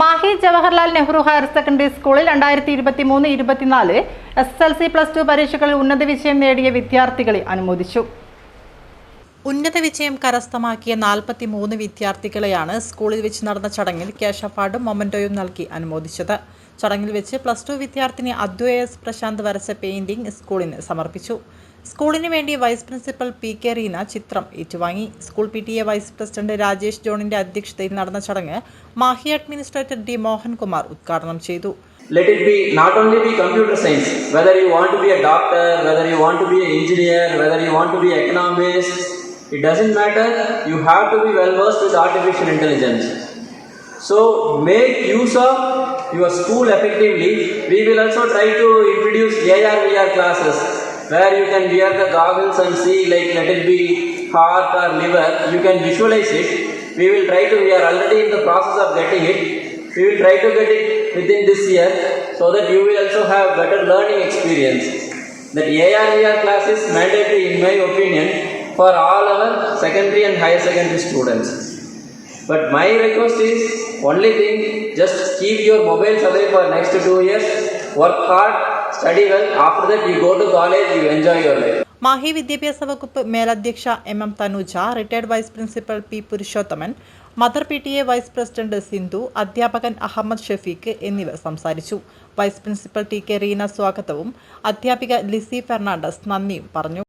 Mahe Jawaharlal Nehru higher secondary സ്കൂളിൽ രണ്ടായിരത്തി ഇരുപത്തി മൂന്ന് ഇരുപത്തിനാല് S L C plus two പരീക്ഷകളിൽ ഉന്നത വിജയം നേടിയ വിദ്യാർത്ഥികളെ അനുമോദിച്ചു. ഉന്നത വിജയം കരസ്ഥമാക്കിയ നാൽപ്പത്തി മൂന്ന് വിദ്യാർത്ഥികളെയാണ് സ്കൂളിൽ വെച്ച് നടന്ന ചടങ്ങിൽ ക്യാഷ് അവാർഡും മൊമന്റോയും നൽകി അനുമോദിച്ചത്. ചടങ്ങിൽ വെച്ച് പ്ലസ് ടു വിദ്യാർത്ഥിനി അദ്വയ എസ് പ്രശാന്ത് വരച്ച പെയിന്റിംഗ് സ്കൂളിന് സമർപ്പിച്ചു സ്കൂളിന് വേണ്ടി vice principal P K Reena ചിത്രം ഏറ്റുവാങ്ങി school P T A vice president Rajesh ജോണിന്റെ അധ്യക്ഷതയിൽ നടന്ന ചടങ്ങ് മാഹി അഡ്മിനിസ്ട്രേറ്റർ ഡി മോഹൻകുമാർ ഉദ്ഘാടനം ചെയ്തു let it be not only be computer science whether you want to be a doctor whether you want to be an engineer whether you want to be economist it doesn't matter you have to be well versed with artificial intelligence so make use of your school effectively we will also try to introduce AR VR classes where you can wear the goggles and see like let it be heart or liver you can visualize it we will try to we are already in the process of getting it we will try to get it within this year so that you will also have better learning experience. That AR VR class is mandatory in my opinion for all our secondary and higher secondary students. But my request is only thing just keep your mobiles away for next two years, work hard, study well. After that you go to college, you enjoy your life. Mahe വിദ്യാഭ്യാസ വകുപ്പ് മേലധ്യക്ഷ M M Thanuja retired vice principal P Purushothaman mother P T A vice president Sindhu അധ്യാപകൻ അഹമ്മദ് ഷഫീഖ് എന്നിവർ സംസാരിച്ചു vice principal T K Reena സ്വാഗതവും അധ്യാപിക Lissy Fernandez നന്ദിയും പറഞ്ഞു